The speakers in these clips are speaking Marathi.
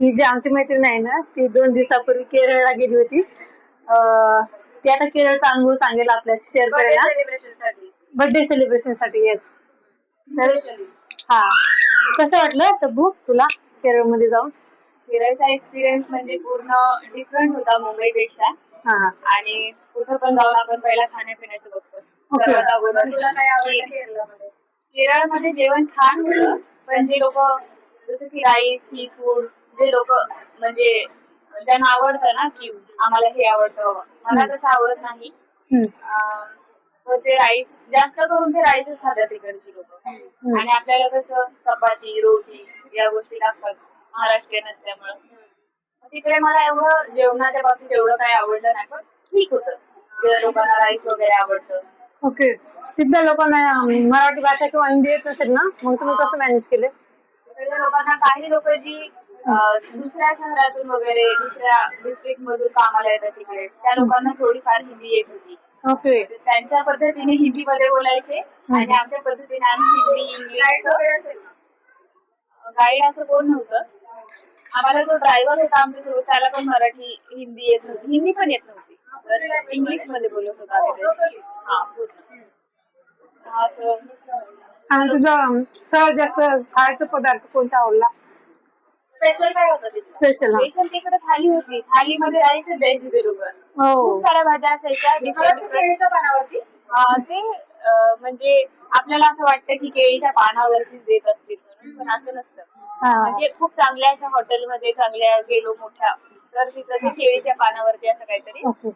ही जी आमची मैत्रीण आहे ना ती दोन दिवसापूर्वी केरळला गेली होती. अं, ती आता केरळचा अनुभव सांगेल आपल्याला शेअरसाठी. बर्थडे सेलिब्रेशनसाठी येस हा. कसं वाटलं तब्बू तुला केरळमध्ये जाऊन? केरळचा एक्सपिरियन्स म्हणजे पूर्ण डिफरंट होता मुंबईपेक्षा. हा. आणि कुठं पण जाऊन आपण पहिला खाण्यापिण्याचं बघतो. Okay. सर्वात अगोदर तुला काय आवडलं केरळमध्ये? केरळमध्ये जेवण छान होतं पण जे लोक जसं की राईस सी फूड जे लोक म्हणजे ज्यांना आवडतं ना की आम्हाला हे आवडतं. मला तसं आवडत नाही. अं, तर ते राईस जास्त करून ते राईसच खातात तिकडची लोक. आणि आपल्याला कसं चपाती रोटी या गोष्टी लागतात. महाराष्ट्रीयन असल्यामुळं. तिकडे मला एवढं जेवणाच्या बाबतीत एवढं काही आवडलं नाही पण ठीक होतं. जे लोकांना राईस वगैरे आवडतं. ओके तिथल्या लोकांना मराठी भाषा किंवा हिंदी येत नसेल ना मग तुम्ही कसं मॅनेज केले? लोकांना काही लोक जी अं, दुसऱ्या शहरातून वगैरे दुसऱ्या डिस्ट्रिक्ट मधून कामाला येतात तिकडे त्या लोकांना थोडीफार हिंदी येत होती. ओके. तर त्यांच्या पद्धतीने हिंदी मध्ये बोलायचे आणि आमच्या पद्धतीने आम्ही हिंदी इंग्लिश गाईड असं कोण नव्हतं. आम्हाला जो ड्रायव्हर होता आमच्यासोबत त्याला पण मराठी हिंदी येत नव्हती. हिंदी पण येत नव्हती. तर इंग्लिशमध्ये बोलत होता त्याच्याशी. हा पूर्ण. आणि तुझा सर्वात जास्त खायचा पदार्थ कोणता आवडला? स्पेशल काय होतं तिथे? स्पेशल हा. स्पेशल तिकडे थाली होती. थालीमध्ये राईसच द्यायचे ते लोक हो. खूप साऱ्या भाज्या असायच्या. different different. केळीच्या पानावरती? अं, ते अं, म्हणजे आपल्याला असं वाटतं की केळीच्या पानावरतीच देत असतील म्हणून पण असं नसतं. हा. म्हणजे खूप चांगल्या अशा हॉटेलमध्ये चांगल्या गेलो मोठ्या. तर तिथं ते केळीच्या पानावरती असं काहीतरी ओके.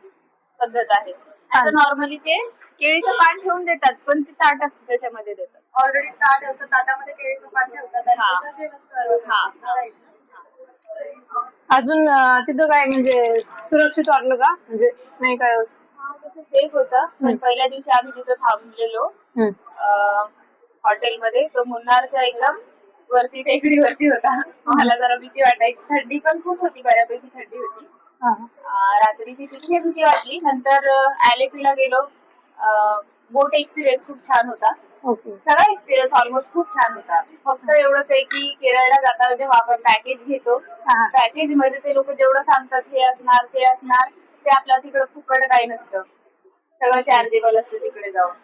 पद्धत आहे. आता नॉर्मली ते केळीचं पान ठेवून देतात पण ते ताट असतं त्याच्यामध्ये देतात. ऑलरेडी ताट असतं ताटामध्ये केळीचं पान ठेवतात आणि हा. जेवण हा. Right. अजून अं, तिथं काय म्हणजे सुरक्षित वाटलं का? म्हणजे नाही काय हा, तसं सेफ होतं. पण पहिल्या दिवशी आम्ही तिथं थांबलेलो. हम्म. हॉटेलमध्ये. तो मुन्नारच्या एकदम वरती टेकडीवरती होता. मला जरा भीती वाटायची. थंडी पण खूप होती बऱ्यापैकी थंडी होती. रात्रीची तिथे भीती वाटली. नंतर ला गेलो. बोट एक्सपिरियन्स खूप छान होता. ओके. सगळा एक्सपिरियन्स ऑलमोस्ट खूप छान होता. फक्त एवढंच आहे की केरळला जाताना जेव्हा आपण पॅकेज घेतो. पॅकेजमध्ये ते लोक जेवढं सांगतात हे असणार ते असणार ते आपल्या तिकडे फुकट काही नसतं. सगळं चार्जेबल असतं तिकडे जाऊन.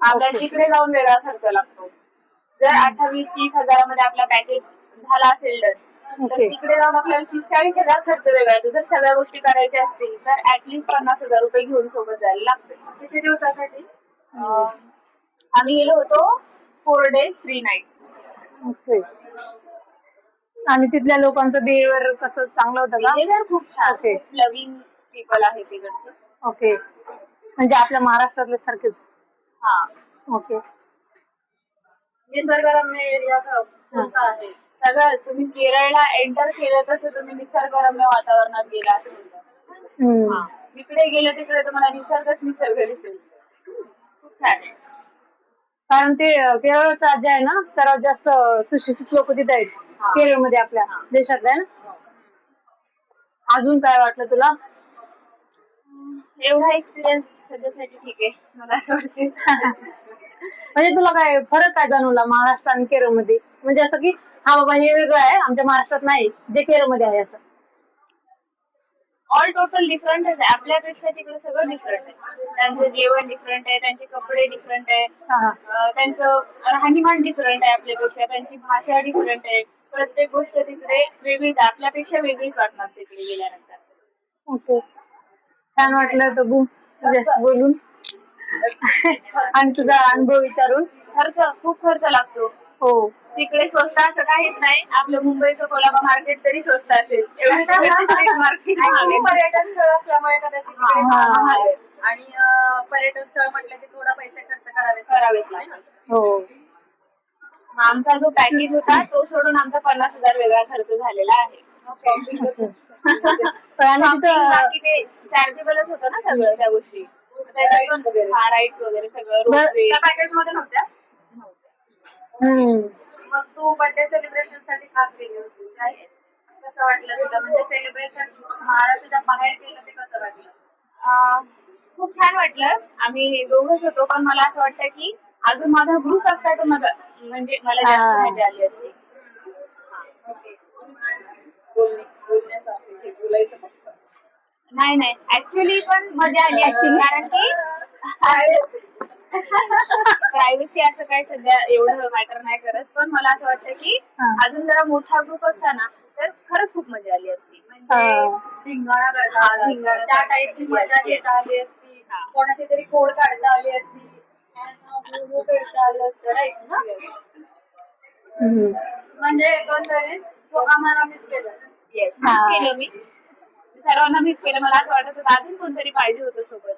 आपल्याला. तिकडे जाऊन वेगळा खर्च लागतो. जर अठ्ठावीस तीस हजारामध्ये आपला पॅकेज झाला असेल तर. तर. तिकडे जाऊन आपल्याला तीस चाळीस हजार खर्च वेगळा येतो. जर सगळ्या गोष्टी करायच्या असतील तर ऍटलीस्ट पन्नास हजार रुपये घेऊन सोबत जायला लागते किती दिवसासाठी? अं, आम्ही गेलो होतो four days three nights okay आणि तिथल्या लोकांचं बिहेवियर कसं? चांगलं होतं का? खूप छान. Okay. खूप लव्हिंग पीपल आहे तिकडचे. ओके म्हणजे आपल्या महाराष्ट्रातल्या सारखेच. हा. ओके निसर्गरम्य एरिया कोणता आहे. सगळंच. तुम्ही केरळला एंटर केलं तसं तुम्ही निसर्गरम्य वातावरणात गेला असं म्हणता हम्म. हा. जिकडे गेलं तिकडे तुम्हाला निसर्गच निसर्ग दिसेल. खूप छान आहे. कारण ते अं, केरळचं राज्य आहे ना सर्वात जास्त सुशिक्षित लोक तिथे आहेत. हा. केरळमध्ये आपल्या देशातल्या ना? अजून काय वाटलं तुला? एवढा एक्सपिरियन्स त्याच्यासाठी ठीक आहे. मला असं वाटते म्हणजे तुला काय फरक काय जाणवला महाराष्ट्र आणि केरळमध्ये? म्हणजे असं की हा बाबा हे वेगळं आहे आमच्या महाराष्ट्रात नाही जे केरळमध्ये आहे असं. ऑल टोटल डिफरंटच आहे. आपल्यापेक्षा तिकडे सगळं डिफरंट आहे. त्यांचं जेवण डिफरंट आहे त्यांचे कपडे डिफरंट आहे. हा अं, त्यांचं राहणीमान डिफरंट आहे आपल्यापेक्षा त्यांची भाषा डिफरंट आहे. प्रत्येक गोष्ट तिकडे वेगळीच आहे. आपल्यापेक्षा वेगळीच वाटणार तिकडे गेल्यानंतर. ओके. छान वाटलं तबू तुझ्याशी बोलून. आणि तुझा अनुभव विचारून. खर्च खूप खर्च लागतो. हो. तिकडे स्वस्त असं काहीच नाही. आपलं मुंबईचं कोलाबा मार्केट तरी स्वस्त असेल. आणि. पर्यटन स्थळ असल्यामुळे कदाचित तिकडे हा. महाग आहे. आणि अं, पर्यटन स्थळ म्हटलं की थोडा पैसे खर्च करावे करावेच लागतात. हो. आमचा जो पॅकेज होता तो सोडून आमचा पन्नास हजार वेगळा खर्च झालेला आहे. आणि Shopping तिथं बाकी ते चार्जेबलच होतं ना सगळं त्या गोष्टी. Rides वगैरे. हा सगळं रोपवे पॅकेजमध्ये नव्हत्या? हम्म. मग तू बर्थडे सेलिब्रेशनसाठी खास गेली होतीस right? कसं वाटलं तुला? म्हणजे सेलिब्रेशन महाराष्ट्राच्या बाहेर केलं ते कसं वाटलं? अं, खूप छान वाटलं. आम्ही दोघच होतो पण मला असं वाटतं की अजून माझा ग्रुप असता तर माझा म्हणजे मला जास्त हा. मजा आली असती. ओके. बोलणी बोलण्याचं असेल हे बोलायचं फक्त? नाही नाही. ऍक्च्युली पण मजा आली असती कारण की प्रायव्हसी असं काय सध्या एवढं मॅटर नाही करत पण मला असं वाटतं की हा. अजून जरा मोठा ग्रुप असता ना तर खरंच खूप मजा आली असती म्हणजे हा. धिंगाणा करता आला असता. धिंगाणा त्या करता. टाईपची मजा Yes, घेता. आली असती हा. कोणाची तरी खोड काढता आली असती आणि करता आलं असतं राईट ना हम्म. म्हणजे एकंदरीत तो आम्हाला मिस केलं येस हा. मिस केलं मी सर्वांना मिस केलं मला असं वाटत होतं अजून कोणतरी पाहिजे होतं सोबत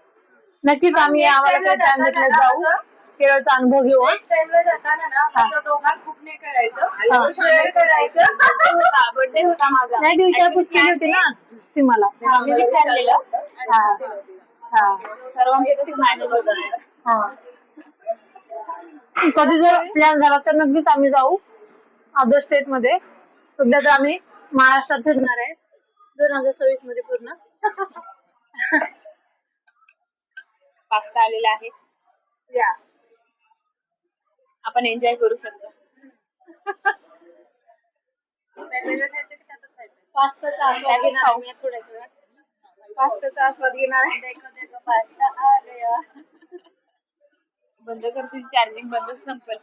नक्कीच आम्ही Next आम्हाला time ला त्या जाताना ट्रान्झिटला ना जाऊ. केरळचा अनुभव घेऊ. नेक्स्ट टाइमला जाताना ना हा. असं दोघात बुक नाही हा. करायचं शेअर करायचं. बर्थडे होता माझा. नाही ती विचारपूस केली होती ना सीमाला. हा, मी विचारलेलं. हा. हा. सर्वांचे कसं मॅनेज होतं. हा. कधी जर प्लॅन झाला तर नक्कीच आम्ही जाऊ. अदर स्टेटमध्ये. सध्या तर आम्ही महाराष्ट्रात फिरणार आहे. दोन हजार सव्वीसमध्ये पूर्ण. पास्ता आलेला आहे. या आपण एन्जॉय करू शकतो. पास्ताचा आस्वाद घेणार आहे मी थोड्याच वेळात. पास्ताचा आस्वाद घेणार आहे. देखो देखो पास्ता आ गया. बंद कर तुझी चार्जिंग बंद संपल.